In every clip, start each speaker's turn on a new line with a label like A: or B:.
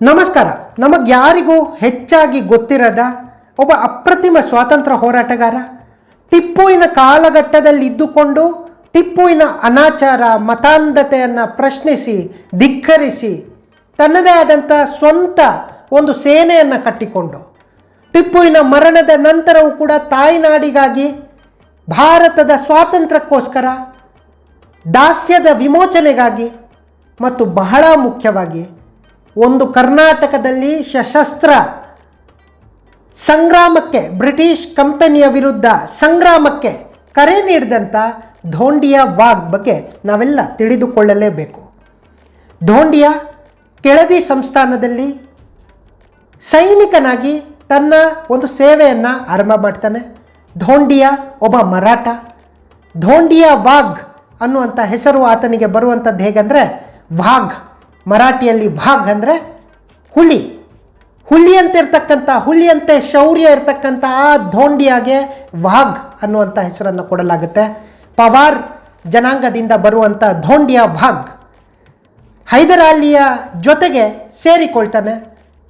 A: ನಮಸ್ಕಾರ. ನಮಗೆ ಯಾರಿಗೂ ಹೆಚ್ಚಾಗಿ ಗೊತ್ತಿರದ ಒಬ್ಬ ಅಪ್ರತಿಮ ಸ್ವಾತಂತ್ರ್ಯ ಹೋರಾಟಗಾರ, ಟಿಪ್ಪುವಿನ ಕಾಲಘಟ್ಟದಲ್ಲಿ ಇದ್ದುಕೊಂಡು ಟಿಪ್ಪುವಿನ ಅನಾಚಾರ ಮತಾಂಧತೆಯನ್ನು ಪ್ರಶ್ನಿಸಿ, ಧಿಕ್ಕರಿಸಿ, ತನ್ನದೇ ಆದಂಥ ಸ್ವಂತ ಒಂದು ಸೇನೆಯನ್ನು ಕಟ್ಟಿಕೊಂಡು, ಟಿಪ್ಪುವಿನ ಮರಣದ ನಂತರವೂ ಕೂಡ ತಾಯ್ನಾಡಿಗಾಗಿ ಭಾರತದ ಸ್ವಾತಂತ್ರ್ಯಕ್ಕೋಸ್ಕರ ದಾಸ್ಯದ ವಿಮೋಚನೆಗಾಗಿ ಮತ್ತು ಬಹಳ ಮುಖ್ಯವಾಗಿ ಒಂದು ಕರ್ನಾಟಕದಲ್ಲಿ ಸಶಸ್ತ್ರ ಸಂಗ್ರಾಮಕ್ಕೆ, ಬ್ರಿಟಿಷ್ ಕಂಪನಿಯ ವಿರುದ್ಧ ಸಂಗ್ರಾಮಕ್ಕೆ ಕರೆ ನೀಡಿದಂಥ ಧೋಂಡಿಯ ವಾಗ್ ಬಗ್ಗೆ ನಾವೆಲ್ಲ ತಿಳಿದುಕೊಳ್ಳಲೇಬೇಕು. ಧೋಂಡಿಯ ಕೆಳದಿ ಸಂಸ್ಥಾನದಲ್ಲಿ ಸೈನಿಕನಾಗಿ ತನ್ನ ಒಂದು ಸೇವೆಯನ್ನು ಆರಂಭ ಮಾಡ್ತಾನೆ. ಧೋಂಡಿಯ ಒಬ್ಬ ಮರಾಠ. ಧೋಂಡಿಯ ವಾಗ್ ಅನ್ನುವಂಥ ಹೆಸರು ಆತನಿಗೆ ಬರುವಂಥದ್ದು ಹೇಗೆಂದರೆ ವಾಘ್ ಮರಾಠಿಯಲ್ಲಿ ಭಾಗ್ ಅಂದರೆ ಹುಲಿ. ಹುಲಿ ಅಂತ ಇರ್ತಕ್ಕಂಥ ಹುಲಿಯಂತೆ ಶೌರ್ಯ ಇರ್ತಕ್ಕಂಥ ಆ ಧೋಂಡಿಯಾಗೆ ವಾಘ್ ಅನ್ನುವಂಥ ಹೆಸರನ್ನು ಕೊಡಲಾಗುತ್ತೆ. ಪವಾರ್ ಜನಾಂಗದಿಂದ ಬರುವಂಥ ಧೋಂಡಿಯ ವಾಘ್. ಹೈದರಾಲಿಯ ಜೊತೆಗೆ ಸೇರಿಕೊಳ್ತಾನೆ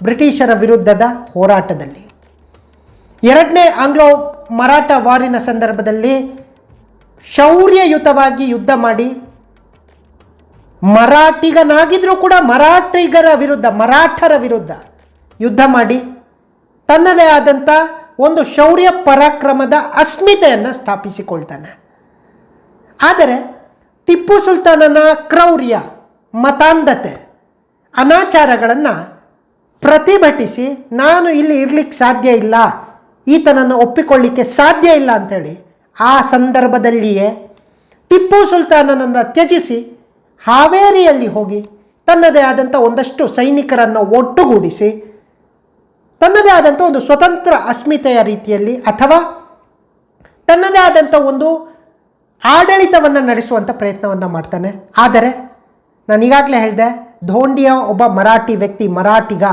A: ಬ್ರಿಟಿಷರ ವಿರುದ್ಧದ ಹೋರಾಟದಲ್ಲಿ. ಎರಡನೇ ಆಂಗ್ಲೋ ಮರಾಠ ವಾರಿನ ಸಂದರ್ಭದಲ್ಲಿ ಶೌರ್ಯಯುತವಾಗಿ ಯುದ್ಧ ಮಾಡಿ ಮರಾಠಿಗನಾಗಿದ್ರೂ ಕೂಡ ಮರಾಠಿಗರ ವಿರುದ್ಧ, ಮರಾಠರ ವಿರುದ್ಧ ಯುದ್ಧ ಮಾಡಿ ತನ್ನದೇ ಆದಂಥ ಒಂದು ಶೌರ್ಯ ಪರಾಕ್ರಮದ ಅಸ್ಮಿತೆಯನ್ನು ಸ್ಥಾಪಿಸಿಕೊಳ್ತಾನೆ. ಆದರೆ ಟಿಪ್ಪು ಸುಲ್ತಾನನ ಕ್ರೌರ್ಯ, ಮತಾಂಧತೆ, ಅನಾಚಾರಗಳನ್ನು ಪ್ರತಿಭಟಿಸಿ ನಾನು ಇಲ್ಲಿ ಇರಲಿಕ್ಕೆ ಸಾಧ್ಯ ಇಲ್ಲ, ಈತನನ್ನು ಒಪ್ಪಿಕೊಳ್ಳಿಕ್ಕೆ ಸಾಧ್ಯ ಇಲ್ಲ ಅಂಥೇಳಿ ಆ ಸಂದರ್ಭದಲ್ಲಿಯೇ ಟಿಪ್ಪು ಸುಲ್ತಾನನನ್ನು ತ್ಯಜಿಸಿ ಹಾವೇರಿಯಲ್ಲಿ ಹೋಗಿ ತನ್ನದೇ ಆದಂಥ ಒಂದಷ್ಟು ಸೈನಿಕರನ್ನು ಒಟ್ಟುಗೂಡಿಸಿ, ತನ್ನದೇ ಆದಂಥ ಒಂದು ಸ್ವತಂತ್ರ ಅಸ್ಮಿತೆಯ ರೀತಿಯಲ್ಲಿ ಅಥವಾ ತನ್ನದೇ ಆದಂಥ ಒಂದು ಆಡಳಿತವನ್ನು ನಡೆಸುವಂಥ ಪ್ರಯತ್ನವನ್ನು ಮಾಡ್ತಾನೆ. ಆದರೆ ನಾನು ಈಗಾಗಲೇ ಹೇಳಿದೆ ಧೋಂಡಿಯ ಒಬ್ಬ ಮರಾಠಿ ವ್ಯಕ್ತಿ ಮರಾಠಿಗ,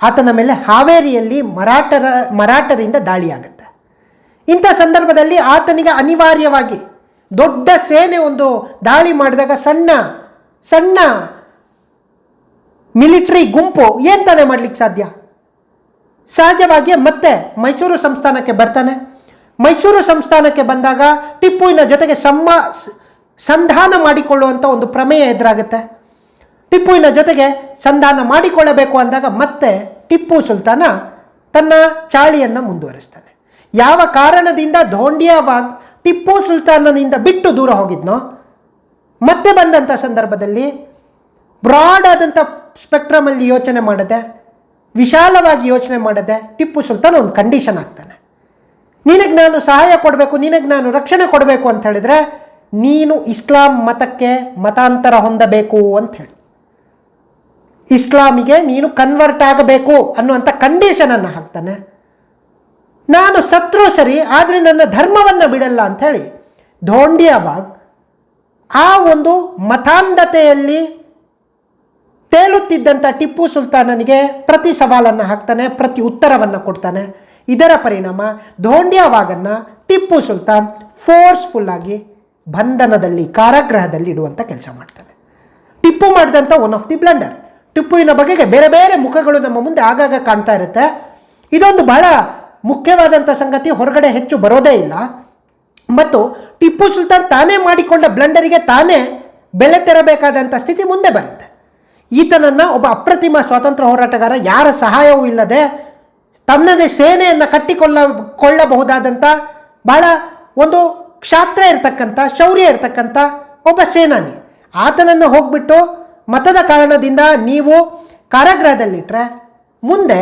A: ಆತನ ಮೇಲೆ ಹಾವೇರಿಯಲ್ಲಿ ಮರಾಠರ ಮರಾಠರಿಂದ ದಾಳಿಯಾಗುತ್ತೆ. ಇಂಥ ಸಂದರ್ಭದಲ್ಲಿ ಆತನಿಗೆ ಅನಿವಾರ್ಯವಾಗಿ ದೊಡ್ಡ ಸೇನೆ ಒಂದು ದಾಳಿ ಮಾಡಿದಾಗ ಸಣ್ಣ ಸಣ್ಣ ಮಿಲಿಟರಿ ಗುಂಪು ಏನು ತಾನೇ ಮಾಡ್ಲಿಕ್ಕೆ ಸಾಧ್ಯ? ಸಹಜವಾಗಿಯೇ ಮತ್ತೆ ಮೈಸೂರು ಸಂಸ್ಥಾನಕ್ಕೆ ಬರ್ತಾನೆ. ಮೈಸೂರು ಸಂಸ್ಥಾನಕ್ಕೆ ಬಂದಾಗ ಟಿಪ್ಪುವಿನ ಜೊತೆಗೆ ಸಮ್ಮ, ಸಂಧಾನ ಮಾಡಿಕೊಳ್ಳುವಂಥ ಒಂದು ಪ್ರಮೇಯ ಎದುರಾಗುತ್ತೆ. ಟಿಪ್ಪುವಿನ ಜೊತೆಗೆ ಸಂಧಾನ ಮಾಡಿಕೊಳ್ಳಬೇಕು ಅಂದಾಗ ಮತ್ತೆ ಟಿಪ್ಪು ಸುಲ್ತಾನ ತನ್ನ ಚಾಳಿಯನ್ನು ಮುಂದುವರಿಸ್ತಾನೆ. ಯಾವ ಕಾರಣದಿಂದ ಧೋಂಡಿಯಾವಾಗ್ ಟಿಪ್ಪು ಸುಲ್ತಾನನಿಂದ ಬಿಟ್ಟು ದೂರ ಹೋಗಿದ್ನೋ? ಮತ್ತೆ ಬಂದಂಥ ಸಂದರ್ಭದಲ್ಲಿ ಬ್ರಾಡ್ ಆದಂಥ ಸ್ಪೆಕ್ಟ್ರಮಲ್ಲಿ ಯೋಚನೆ ಮಾಡದೆ, ವಿಶಾಲವಾಗಿ ಯೋಚನೆ ಮಾಡದೆ ಟಿಪ್ಪು ಸುಲ್ತಾನ್ ಒಂದು ಕಂಡೀಷನ್ ಆಗ್ತಾನೆ. ನಿನಗೆ ನಾನು ಸಹಾಯ ಕೊಡಬೇಕು, ನಿನಗೆ ನಾನು ರಕ್ಷಣೆ ಕೊಡಬೇಕು ಅಂತ ಹೇಳಿದ್ರೆ, ನೀನು ಇಸ್ಲಾಂ ಮತಕ್ಕೆ ಮತಾಂತರ ಹೊಂದಬೇಕು ಅಂತ ಹೇಳಿ. ಇಸ್ಲಾಮಿಗೆ ನೀನು ಕನ್ವರ್ಟ್ ಆಗಬೇಕು ಅನ್ನುವಂಥ ಕಂಡೀಷನನ್ನು ಹಾಕ್ತಾನೆ. ನಾನು ಸತ್ರು ಸರಿ, ಆದರೆ ನನ್ನ ಧರ್ಮವನ್ನು ಬಿಡಲ್ಲ ಅಂಥೇಳಿ ಧೋಂಡಿಯಾವಾಗ್ ಆ ಒಂದು ಮತಾಂಧತೆಯಲ್ಲಿ ತೇಲುತ್ತಿದ್ದಂಥ ಟಿಪ್ಪು ಸುಲ್ತಾನನಿಗೆ ಪ್ರತಿ ಸವಾಲನ್ನು ಹಾಕ್ತಾನೆ, ಪ್ರತಿ ಉತ್ತರವನ್ನು ಕೊಡ್ತಾನೆ. ಇದರ ಪರಿಣಾಮ ಧೋಂಡ್ಯಾವಾಗನ್ನು ಟಿಪ್ಪು ಸುಲ್ತಾನ್ ಫೋರ್ಸ್ಫುಲ್ಲಾಗಿ ಬಂಧನದಲ್ಲಿ, ಕಾರಾಗೃಹದಲ್ಲಿ ಇಡುವಂಥ ಕೆಲಸ ಮಾಡ್ತಾನೆ. ಟಿಪ್ಪು ಮಾಡಿದಂಥ ಒನ್ ಆಫ್ ದಿ ಬ್ಲಂಡರ್ ಟಿಪ್ಪುವಿನ ಬಗೆಗೆ ಬೇರೆ ಬೇರೆ ಮುಖಗಳು ನಮ್ಮ ಮುಂದೆ ಆಗಾಗ ಕಾಣ್ತಾ ಇರುತ್ತೆ. ಇದೊಂದು ಬಹಳ ಮುಖ್ಯವಾದಂಥ ಸಂಗತಿ ಹೊರಗಡೆ ಹೆಚ್ಚು ಬರೋದೇ ಇಲ್ಲ. ಮತ್ತು ಟಿಪ್ಪು ಸುಲ್ತಾನ್ ತಾನೇ ಮಾಡಿಕೊಂಡ ಬ್ಲಂಡರಿಗೆ ತಾನೇ ಬೆಲೆ ತೆರಬೇಕಾದಂಥ ಸ್ಥಿತಿ ಮುಂದೆ ಬರುತ್ತೆ. ಈತನನ್ನು ಒಬ್ಬ ಅಪ್ರತಿಮ ಸ್ವಾತಂತ್ರ್ಯ ಹೋರಾಟಗಾರ ಯಾರ ಸಹಾಯವೂ ಇಲ್ಲದೆ ತನ್ನದೇ ಸೇನೆಯನ್ನು ಕಟ್ಟಿಕೊಳ್ಳ ಕೊಳ್ಳಬಹುದಾದಂಥ ಬಹಳ ಒಂದು ಕ್ಷಾತ್ರ ಇರತಕ್ಕಂಥ ಶೌರ್ಯ ಇರತಕ್ಕಂಥ ಒಬ್ಬ ಸೇನಾನಿ. ಆತನನ್ನು ಹೋಗ್ಬಿಟ್ಟು ಮತದ ಕಾರಣದಿಂದ ನೀವು ಕಾರಾಗೃಹದಲ್ಲಿಟ್ಟರೆ ಮುಂದೆ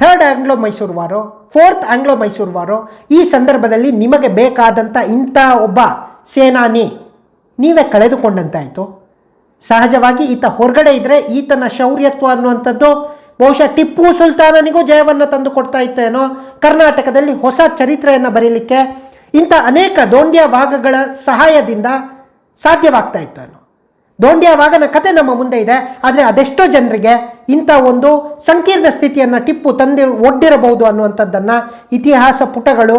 A: ಥರ್ಡ್ ಆಂಗ್ಲೋ ಮೈಸೂರು ವಾರೋ ಫೋರ್ತ್ ಆಂಗ್ಲೋ ಮೈಸೂರು ವಾರೋ ಈ ಸಂದರ್ಭದಲ್ಲಿ ನಿಮಗೆ ಬೇಕಾದಂಥ ಇಂಥ ಒಬ್ಬ ಸೇನಾನಿ ನೀವೇ ಕಳೆದುಕೊಂಡಂತಾಯಿತು. ಸಹಜವಾಗಿ ಈತ ಹೊರಗಡೆ ಇದ್ದರೆ ಈತನ ಶೌರ್ಯತ್ವ ಅನ್ನುವಂಥದ್ದು ಬಹುಶಃ ಟಿಪ್ಪು ಸುಲ್ತಾನನಿಗೂ ಜಯವನ್ನು ತಂದು ಕೊಡ್ತಾ ಇತ್ತೇನೋ ಕರ್ನಾಟಕದಲ್ಲಿ ಹೊಸ ಚರಿತ್ರೆಯನ್ನು ಬರೀಲಿಕ್ಕೆ ಇಂಥ ಅನೇಕ ದೋಂಡ್ಯ ಭಾಗಗಳ ಸಹಾಯದಿಂದ ಸಾಧ್ಯವಾಗ್ತಾ ಇತ್ತು ದೋಂಡ್ಯವಾಗನ ಕತೆ ನಮ್ಮ ಮುಂದೆ ಇದೆ. ಆದರೆ ಅದೆಷ್ಟೋ ಜನರಿಗೆ ಇಂಥ ಒಂದು ಸಂಕೀರ್ಣ ಸ್ಥಿತಿಯನ್ನು ಟಿಪ್ಪು ತಂದಿ ಒಡ್ಡಿರಬಹುದು ಅನ್ನುವಂಥದ್ದನ್ನು ಇತಿಹಾಸ ಪುಟಗಳು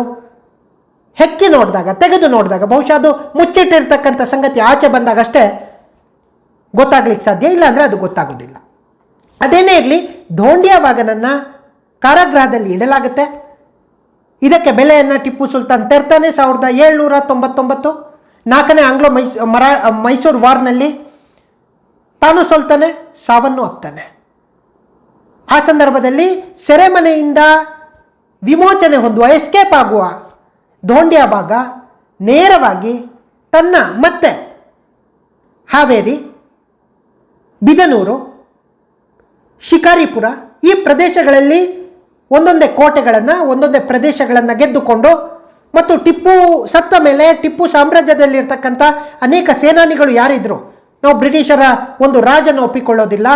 A: ಹೆಕ್ಕಿ ನೋಡಿದಾಗ, ತೆಗೆದು ನೋಡಿದಾಗ, ಬಹುಶಃ ಅದು ಮುಚ್ಚಿಟ್ಟಿರ್ತಕ್ಕಂಥ ಸಂಗತಿ ಆಚೆ ಬಂದಾಗಷ್ಟೇ ಗೊತ್ತಾಗ್ಲಿಕ್ಕೆ ಸಾಧ್ಯ. ಇಲ್ಲ ಅಂದರೆ ಅದು ಗೊತ್ತಾಗೋದಿಲ್ಲ. ಅದೇನೇ ಇರಲಿ, ದೋಂಡಿಯ ವಾಗನನ್ನು ಕಾರಾಗೃಹದಲ್ಲಿ ಇಡಲಾಗುತ್ತೆ. ಇದಕ್ಕೆ ಬೆಲೆಯನ್ನು ಟಿಪ್ಪು ಸುಲ್ತಾನ್ ತೆರ್ತಾನೆ ಸಾವಿರದ ಏಳ್ನೂರ ತೊಂಬತ್ತೊಂಬತ್ತು. ನಾಲ್ಕನೇ ಆಂಗ್ಲೋ ಮೈಸ್ ಮರಾ ಮೈಸೂರು ವಾರ್ನಲ್ಲಿ ತಾನು ಸೋಲ್ತಾನೆ, ಸಾವನ್ನು ಅಪ್ತಾನೆ ಆ ಸಂದರ್ಭದಲ್ಲಿ ಸೆರೆಮನೆಯಿಂದ ವಿಮೋಚನೆ ಹೊಂದುವ ಎಸ್ಕೇಪ್ ಆಗುವ ದೋಂಡಿಯ ಭಾಗ ನೇರವಾಗಿ ತನ್ನ ಮತ್ತೆ ಹಾವೇರಿ, ಬಿದನೂರು, ಶಿಕಾರಿಪುರ ಈ ಪ್ರದೇಶಗಳಲ್ಲಿ ಒಂದೊಂದೇ ಕೋಟೆಗಳನ್ನು, ಒಂದೊಂದೇ ಪ್ರದೇಶಗಳನ್ನು ಗೆದ್ದುಕೊಂಡು ಮತ್ತು ಟಿಪ್ಪು ಸತ್ತ ಮೇಲೆ ಟಿಪ್ಪು ಸಾಮ್ರಾಜ್ಯದಲ್ಲಿರ್ತಕ್ಕಂಥ ಅನೇಕ ಸೇನಾನಿಗಳು ಯಾರಿದ್ರು ನಾವು ಬ್ರಿಟಿಷರ ಒಂದು ರಾಜನ ಒಪ್ಪಿಕೊಳ್ಳೋದಿಲ್ಲ.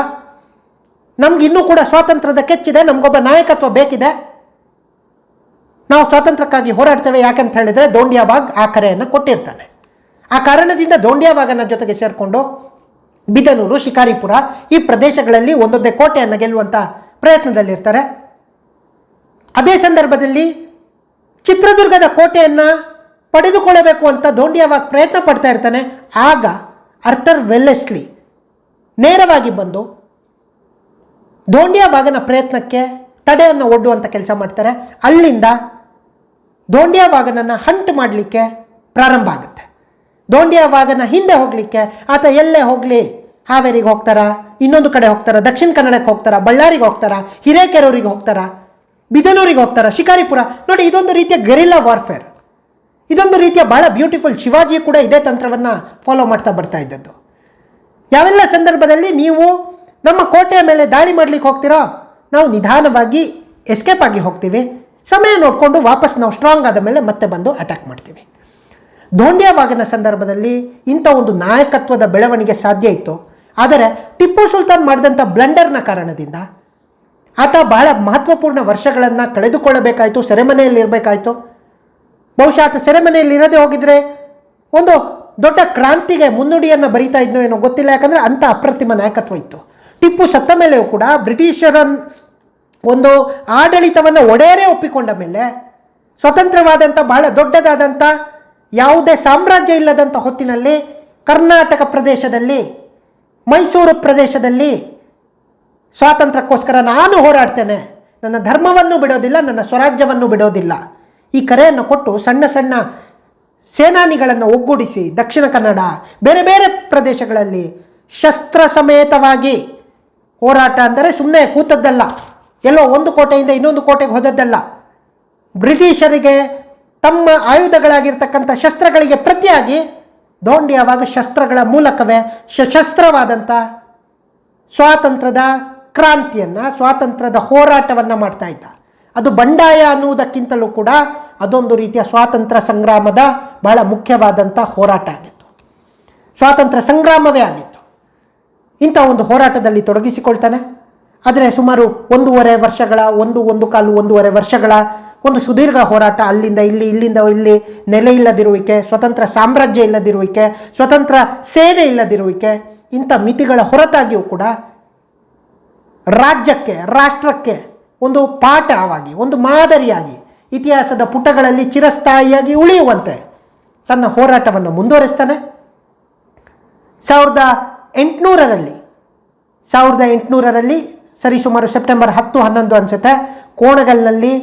A: ನಮ್ಗೆ ಇನ್ನೂ ಕೂಡ ಸ್ವಾತಂತ್ರ್ಯದ ಕೆಚ್ಚಿದೆ, ನಮಗೊಬ್ಬ ನಾಯಕತ್ವ ಬೇಕಿದೆ. ನಾವು ಸ್ವಾತಂತ್ರ್ಯಕ್ಕಾಗಿ ಹೋರಾಡ್ತೇವೆ, ಯಾಕಂತ ಹೇಳಿದ್ರೆ ದೋಂಡಿಯಾಬಾಗ್ ಆ ಕರೆಯನ್ನು ಕೊಟ್ಟಿರ್ತಾನೆ. ಆ ಕಾರಣದಿಂದ ದೋಂಡಿಯಾಬಾಗನ ಜೊತೆಗೆ ಸೇರಿಕೊಂಡು ಬಿದನೂರು, ಶಿಕಾರಿಪುರ ಈ ಪ್ರದೇಶಗಳಲ್ಲಿ ಒಂದೊಂದೇ ಕೋಟೆಯನ್ನು ಗೆಲ್ಲುವಂಥ ಪ್ರಯತ್ನದಲ್ಲಿರ್ತಾರೆ. ಅದೇ ಸಂದರ್ಭದಲ್ಲಿ ಚಿತ್ರದುರ್ಗದ ಕೋಟೆಯನ್ನು ಪಡೆದುಕೊಳ್ಳಬೇಕು ಅಂತ ದೋಂಡಿಯಾವಾಗ ಪ್ರಯತ್ನ ಪಡ್ತಾ ಇರ್ತಾನೆ. ಆಗ ಅರ್ಥರ್ ವೆಲ್ಲೆಸ್ಲಿ ನೇರವಾಗಿ ಬಂದು ದೋಂಡಿಯಾಬಾಗನ ಪ್ರಯತ್ನಕ್ಕೆ ತಡೆಯನ್ನು ಒಡ್ಡುವಂಥ ಕೆಲಸ ಮಾಡ್ತಾರೆ. ಅಲ್ಲಿಂದ ದೋಂಡಿಯಾಬಾಗನನ್ನು ಹಂಟ್ ಮಾಡಲಿಕ್ಕೆ ಪ್ರಾರಂಭ ಆಗುತ್ತೆ. ದೋಂಡಿಯಾಬಾಗನ ಹಿಂದೆ ಹೋಗಲಿಕ್ಕೆ, ಆತ ಎಲ್ಲೇ ಹೋಗಲಿ? ಹಾವೇರಿಗೆ ಹೋಗ್ತಾರಾ? ಇನ್ನೊಂದು ಕಡೆ ಹೋಗ್ತಾರಾ? ದಕ್ಷಿಣ ಕನ್ನಡಕ್ಕೆ ಹೋಗ್ತಾರಾ? ಬಳ್ಳಾರಿಗೆ ಹೋಗ್ತಾರಾ? ಹಿರೇಕೆರೂರಿಗೆ ಹೋಗ್ತಾರಾ? ಬಿದನೂರಿಗೆ ಹೋಗ್ತಾರಾ? ಶಿಕಾರಿಪುರ? ನೋಡಿ, ಇದೊಂದು ರೀತಿಯ ಗೆರಿಲ್ಲಾ ವಾರ್ಫೇರ್ ಇದೊಂದು ರೀತಿಯ ಬಹಳ ಬ್ಯೂಟಿಫುಲ್ ಶಿವಾಜಿ ಕೂಡ ಇದೇ ತಂತ್ರವನ್ನು ಫಾಲೋ ಮಾಡ್ತಾ ಬರ್ತಾ ಇದ್ದದ್ದು. ಯಾವೆಲ್ಲ ಸಂದರ್ಭದಲ್ಲಿ ನೀವು ನಮ್ಮ ಕೋಟೆಯ ಮೇಲೆ ದಾಳಿ ಮಾಡ್ಲಿಕ್ಕೆ ಹೋಗ್ತೀರೋ, ನಾವು ನಿಧಾನವಾಗಿ ಎಸ್ಕೇಪ್ ಆಗಿ ಹೋಗ್ತೀವಿ. ಸಮಯ ನೋಡಿಕೊಂಡು ವಾಪಸ್ ನಾವು ಸ್ಟ್ರಾಂಗ್ ಆದ ಮೇಲೆ ಮತ್ತೆ ಬಂದು ಅಟ್ಯಾಕ್ ಮಾಡ್ತೀವಿ. ಧೋಂಡಿಯಾಬಾಗಿನ ಸಂದರ್ಭದಲ್ಲಿ ಇಂಥ ಒಂದು ನಾಯಕತ್ವದ ಬೆಳವಣಿಗೆ ಸಾಧ್ಯ ಇತ್ತು. ಆದರೆ ಟಿಪ್ಪು ಸುಲ್ತಾನ್ ಮಾಡಿದಂಥ ಬ್ಲಂಡರ್ನ ಕಾರಣದಿಂದ ಆತ ಬಹಳ ಮಹತ್ವಪೂರ್ಣ ವರ್ಷಗಳನ್ನು ಕಳೆದುಕೊಳ್ಳಬೇಕಾಯಿತು, ಸೆರೆಮನೆಯಲ್ಲಿರಬೇಕಾಯಿತು. ಬಹುಶಃ ಆತ ಸೆರೆಮನೆಯಲ್ಲಿ ಇರದೇ ಹೋಗಿದ್ರೆ ಒಂದು ದೊಡ್ಡ ಕ್ರಾಂತಿಗೆ ಮುನ್ನುಡಿಯನ್ನು ಬರೀತಾ ಇದ್ನೋ ಏನೋ ಗೊತ್ತಿಲ್ಲ, ಯಾಕಂದರೆ ಅಂಥ ಅಪ್ರತಿಮ ನಾಯಕತ್ವ ಇತ್ತು. ಟಿಪ್ಪು ಸತ್ತ ಮೇಲೆಯೂ ಕೂಡ ಬ್ರಿಟಿಷರ ಒಂದು ಆಡಳಿತವನ್ನು ಒಡೆಯರೇ ಒಪ್ಪಿಕೊಂಡ ಮೇಲೆ ಸ್ವತಂತ್ರವಾದಂಥ, ಬಹಳ ದೊಡ್ಡದಾದಂಥ, ಯಾವುದೇ ಸಾಮ್ರಾಜ್ಯ ಇಲ್ಲದಂಥ ಹೊತ್ತಿನಲ್ಲಿ ಕರ್ನಾಟಕ ಪ್ರದೇಶದಲ್ಲಿ, ಮೈಸೂರು ಪ್ರದೇಶದಲ್ಲಿ ಸ್ವಾತಂತ್ರ್ಯಕ್ಕೋಸ್ಕರ ನಾನು ಹೋರಾಡ್ತೇನೆ. ನನ್ನ ಧರ್ಮವನ್ನು ಬಿಡೋದಿಲ್ಲ, ನನ್ನ ಸ್ವರಾಜ್ಯವನ್ನು ಬಿಡೋದಿಲ್ಲ. ಈ ಕರೆಯನ್ನು ಕೊಟ್ಟು ಸಣ್ಣ ಸಣ್ಣ ಸೇನಾನಿಗಳನ್ನು ಒಗ್ಗೂಡಿಸಿ ದಕ್ಷಿಣ ಕನ್ನಡ, ಬೇರೆ ಬೇರೆ ಪ್ರದೇಶಗಳಲ್ಲಿ ಶಸ್ತ್ರ ಸಮೇತವಾಗಿ ಹೋರಾಟ ಅಂದರೆ ಸುಮ್ಮನೆ ಕೂತದ್ದಲ್ಲ. ಎಲ್ಲೋ ಒಂದು ಕೋಟೆಯಿಂದ ಇನ್ನೊಂದು ಕೋಟೆಗೆ ಹೋದದ್ದಲ್ಲ. ಬ್ರಿಟಿಷರಿಗೆ ತಮ್ಮ ಆಯುಧಗಳಾಗಿರ್ತಕ್ಕಂಥ ಶಸ್ತ್ರಗಳಿಗೆ ಪ್ರತಿಯಾಗಿ ದೋಂಡಿಯಾವಾಗ ಶಸ್ತ್ರಗಳ ಮೂಲಕವೇ ಸಶಸ್ತ್ರವಾದಂಥ ಸ್ವಾತಂತ್ರ್ಯದ ಕ್ರಾಂತಿಯನ್ನು, ಸ್ವಾತಂತ್ರ್ಯದ ಹೋರಾಟವನ್ನು ಮಾಡ್ತಾ ಇದ್ದ. ಅದು ಬಂಡಾಯ ಅನ್ನುವುದಕ್ಕಿಂತಲೂ ಕೂಡ ಅದೊಂದು ರೀತಿಯ ಸ್ವಾತಂತ್ರ್ಯ ಸಂಗ್ರಾಮದ ಬಹಳ ಮುಖ್ಯವಾದಂಥ ಹೋರಾಟ ಆಗಿತ್ತು. ಸ್ವಾತಂತ್ರ್ಯ ಸಂಗ್ರಾಮವೇ ಆಗಿತ್ತು. ಇಂಥ ಒಂದು ಹೋರಾಟದಲ್ಲಿ ತೊಡಗಿಸಿಕೊಳ್ತಾನೆ. ಆದರೆ ಸುಮಾರು ಒಂದೂವರೆ ವರ್ಷಗಳ, ಒಂದು ಒಂದು ಕಾಲು ಒಂದೂವರೆ ವರ್ಷಗಳ ಒಂದು ಸುದೀರ್ಘ ಹೋರಾಟ ಅಲ್ಲಿಂದ ಇಲ್ಲಿ, ಇಲ್ಲಿಂದ ಇಲ್ಲಿ ನೆಲೆ ಇಲ್ಲದಿರುವಿಕೆ, ಸ್ವತಂತ್ರ ಸಾಮ್ರಾಜ್ಯ ಇಲ್ಲದಿರುವಿಕೆ, ಸ್ವತಂತ್ರ ಸೇನೆ ಇಲ್ಲದಿರುವಿಕೆ, ಇಂಥ ಮಿತಿಗಳ ಹೊರತಾಗಿಯೂ ಕೂಡ ರಾಜ್ಯಕ್ಕೆ, ರಾಷ್ಟ್ರಕ್ಕೆ ಒಂದು ಪಾಠವಾಗಿ ಒಂದು ಮಾದರಿಯಾಗಿ, ಇತಿಹಾಸದ ಪುಟಗಳಲ್ಲಿ ಚಿರಸ್ಥಾಯಿಯಾಗಿ ಉಳಿಯುವಂತೆ ತನ್ನ ಹೋರಾಟವನ್ನು ಮುಂದುವರಿಸ್ತಾನೆ. ಸಾವಿರದ ಎಂಟುನೂರರಲ್ಲಿ ಸಾವಿರದ ಎಂಟುನೂರರಲ್ಲಿ ಸರಿಸುಮಾರು ಸೆಪ್ಟೆಂಬರ್ ಹತ್ತು, ಹನ್ನೊಂದು ಅನಿಸುತ್ತೆ. ಕೋಣಗಲ್ನಲ್ಲಿ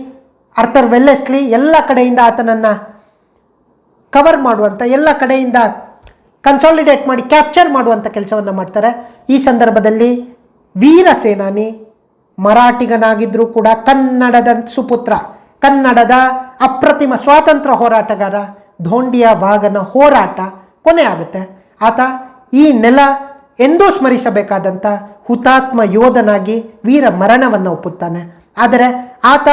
A: ಅರ್ಥರ್ ವೆಲ್ಲೆಸ್ಲಿ ಎಲ್ಲ ಕಡೆಯಿಂದ ಆತನನ್ನು ಕವರ್ ಮಾಡುವಂಥ ಎಲ್ಲ ಕಡೆಯಿಂದ ಕನ್ಸಾಲಿಡೇಟ್ ಮಾಡಿ ಕ್ಯಾಪ್ಚರ್ ಮಾಡುವಂಥ ಕೆಲಸವನ್ನು ಮಾಡ್ತಾರೆ. ಈ ಸಂದರ್ಭದಲ್ಲಿ ವೀರ ಸೇನಾನಿ ಮರಾಠಿಗನಾಗಿದ್ದರೂ ಕೂಡ ಕನ್ನಡದ ಸುಪುತ್ರ, ಕನ್ನಡದ ಅಪ್ರತಿಮ ಸ್ವಾತಂತ್ರ್ಯ ಹೋರಾಟಗಾರ ಧೋಂಡಿಯ ಭಾಗನ ಹೋರಾಟ ಕೊನೆ ಆಗುತ್ತೆ. ಆತ ಈ ನೆಲ ಎಂದೂ ಸ್ಮರಿಸಬೇಕಾದಂಥ ಹುತಾತ್ಮ ಯೋಧನಾಗಿ ವೀರ ಮರಣವನ್ನು ಒಪ್ಪುತ್ತಾನೆ. ಆದರೆ ಆತ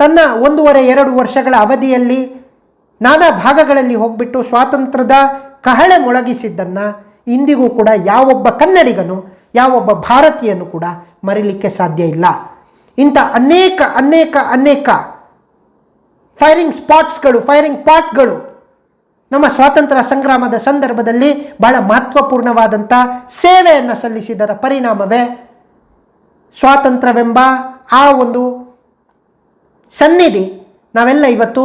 A: ತನ್ನ ಒಂದೂವರೆ ಎರಡು ವರ್ಷಗಳ ಅವಧಿಯಲ್ಲಿ ನಾನಾ ಭಾಗಗಳಲ್ಲಿ ಹೋಗ್ಬಿಟ್ಟು ಸ್ವಾತಂತ್ರ್ಯದ ಕಹಳೆ ಮೊಳಗಿಸಿದ್ದನ್ನು ಇಂದಿಗೂ ಕೂಡ ಯಾವೊಬ್ಬ ಕನ್ನಡಿಗನು, ಯಾವೊಬ್ಬ ಭಾರತೀಯನು ಕೂಡ ಮರಿಲಿಕ್ಕೆ ಸಾಧ್ಯ ಇಲ್ಲ. ಇಂಥ ಅನೇಕ ಅನೇಕ ಅನೇಕ ಫೈರಿಂಗ್ ಸ್ಪಾಟ್ಸ್ಗಳು ಫೈರಿಂಗ್ ಪಾಟ್ಗಳು ನಮ್ಮ ಸ್ವಾತಂತ್ರ್ಯ ಸಂಗ್ರಾಮದ ಸಂದರ್ಭದಲ್ಲಿ ಬಹಳ ಮಹತ್ವಪೂರ್ಣವಾದಂಥ ಸೇವೆಯನ್ನು ಸಲ್ಲಿಸಿದರ ಪರಿಣಾಮವೇ ಸ್ವಾತಂತ್ರ್ಯವೆಂಬ ಆ ಒಂದು ಸನ್ನಿಧಿ ನಾವೆಲ್ಲ ಇವತ್ತು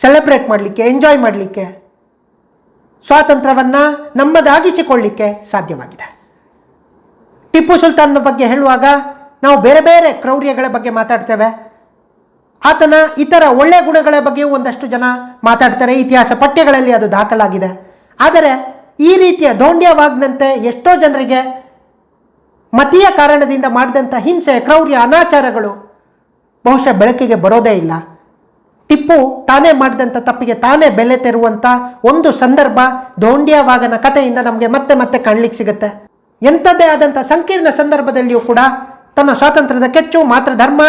A: ಸೆಲೆಬ್ರೇಟ್ ಮಾಡಲಿಕ್ಕೆ ಎಂಜಾಯ್ ಮಾಡಲಿಕ್ಕೆ, ಸ್ವಾತಂತ್ರ್ಯವನ್ನು ನಮ್ಮದಾಗಿಸಿಕೊಳ್ಳಿಕ್ಕೆ ಸಾಧ್ಯವಾಗಿದೆ. ಟಿಪ್ಪು ಸುಲ್ತಾನ್ ಬಗ್ಗೆ ಹೇಳುವಾಗ ನಾವು ಬೇರೆ ಬೇರೆ ಕ್ರೌರ್ಯಗಳ ಬಗ್ಗೆ ಮಾತಾಡ್ತೇವೆ. ಆತನ ಇತರ ಒಳ್ಳೆಯ ಗುಣಗಳ ಬಗ್ಗೆಯೂ ಒಂದಷ್ಟು ಜನ ಮಾತಾಡ್ತಾರೆ. ಇತಿಹಾಸ ಪಠ್ಯಗಳಲ್ಲಿ ಅದು ದಾಖಲಾಗಿದೆ. ಆದರೆ ಈ ರೀತಿಯ ದೌಂಡ್ಯವಾಗದಂತೆ ಎಷ್ಟೋ ಜನರಿಗೆ ಮತೀಯ ಕಾರಣದಿಂದ ಮಾಡಿದಂಥ ಹಿಂಸೆ, ಕ್ರೌರ್ಯ, ಅನಾಚಾರಗಳು ಬಹುಶಃ ಬೆಳಕಿಗೆ ಬರೋದೇ ಇಲ್ಲ. ಟಿಪ್ಪು ತಾನೇ ಮಾಡಿದಂಥ ತಪ್ಪಿಗೆ ತಾನೇ ಬೆಲೆ ತೆರುವಂಥ ಒಂದು ಸಂದರ್ಭ ದೌಂಡ್ಯವಾಗನ ಕಥೆಯಿಂದ ನಮಗೆ ಮತ್ತೆ ಮತ್ತೆ ಕಾಣಲಿಕ್ಕೆ ಸಿಗುತ್ತೆ. ಎಂಥದ್ದೇ ಆದಂಥ ಸಂಕೀರ್ಣ ಸಂದರ್ಭದಲ್ಲಿಯೂ ಕೂಡ ತನ್ನ ಸ್ವಾತಂತ್ರ್ಯದ ಕೆಚ್ಚು ಮಾತ್ರ ಧರ್ಮ,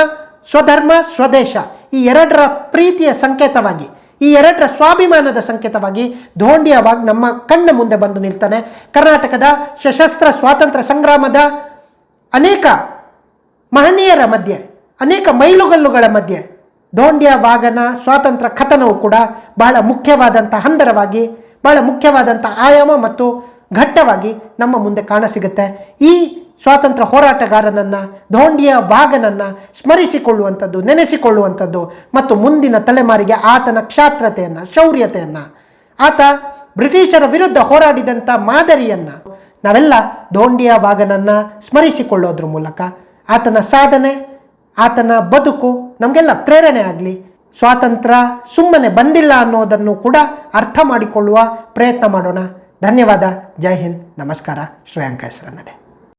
A: ಸ್ವಧರ್ಮ, ಸ್ವದೇಶ. ಈ ಎರಡರ ಪ್ರೀತಿಯ ಸಂಕೇತವಾಗಿ, ಈ ಎರಡರ ಸ್ವಾಭಿಮಾನದ ಸಂಕೇತವಾಗಿ ಧೋಂಡಿಯವಾಗಿ ನಮ್ಮ ಕಣ್ಣ ಮುಂದೆ ಬಂದು ನಿಲ್ತಾನೆ. ಕರ್ನಾಟಕದ ಸಶಸ್ತ್ರ ಸ್ವಾತಂತ್ರ್ಯ ಸಂಗ್ರಾಮದ ಅನೇಕ ಮಹನೀಯರ ಮಧ್ಯೆ, ಅನೇಕ ಮೈಲುಗಲ್ಲುಗಳ ಮಧ್ಯೆ ದೋಂಡಿಯ ವಾಗನ ಸ್ವಾತಂತ್ರ್ಯ ಕಥನವು ಕೂಡ ಬಹಳ ಮುಖ್ಯವಾದಂಥ ಹಂದರವಾಗಿ, ಬಹಳ ಮುಖ್ಯವಾದಂಥ ಆಯಾಮ ಮತ್ತು ಘಟ್ಟವಾಗಿ ನಮ್ಮ ಮುಂದೆ ಕಾಣಸಿಗುತ್ತೆ. ಈ ಸ್ವಾತಂತ್ರ್ಯ ಹೋರಾಟಗಾರನನ್ನು ಧೋಂಡಿಯ ಭಾಗನನ್ನು ಸ್ಮರಿಸಿಕೊಳ್ಳುವಂಥದ್ದು, ನೆನೆಸಿಕೊಳ್ಳುವಂಥದ್ದು, ಮತ್ತು ಮುಂದಿನ ತಲೆಮಾರಿಗೆ ಆತನ ಕ್ಷಾತ್ರತೆಯನ್ನು, ಶೌರ್ಯತೆಯನ್ನು, ಆತ ಬ್ರಿಟಿಷರ ವಿರುದ್ಧ ಹೋರಾಡಿದಂಥ ಮಾದರಿಯನ್ನು ನಾವೆಲ್ಲ ದೋಂಡಿಯ ಭಾಗನನ್ನು ಸ್ಮರಿಸಿಕೊಳ್ಳೋದ್ರ ಮೂಲಕ ಆತನ ಸಾಧನೆ, ಆತನ ಬದುಕು ನಮಗೆಲ್ಲ ಪ್ರೇರಣೆ ಆಗಲಿ. ಸ್ವಾತಂತ್ರ್ಯ ಸುಮ್ಮನೆ ಬಂದಿಲ್ಲ ಅನ್ನೋದನ್ನು ಕೂಡ ಅರ್ಥ ಮಾಡಿಕೊಳ್ಳುವ ಪ್ರಯತ್ನ ಮಾಡೋಣ. ಧನ್ಯವಾದ. ಜೈ ಹಿಂದ್. ನಮಸ್ಕಾರ. ಶ್ರೇಯಾಂಕ ಹೆಸರನ್ನಡೆ.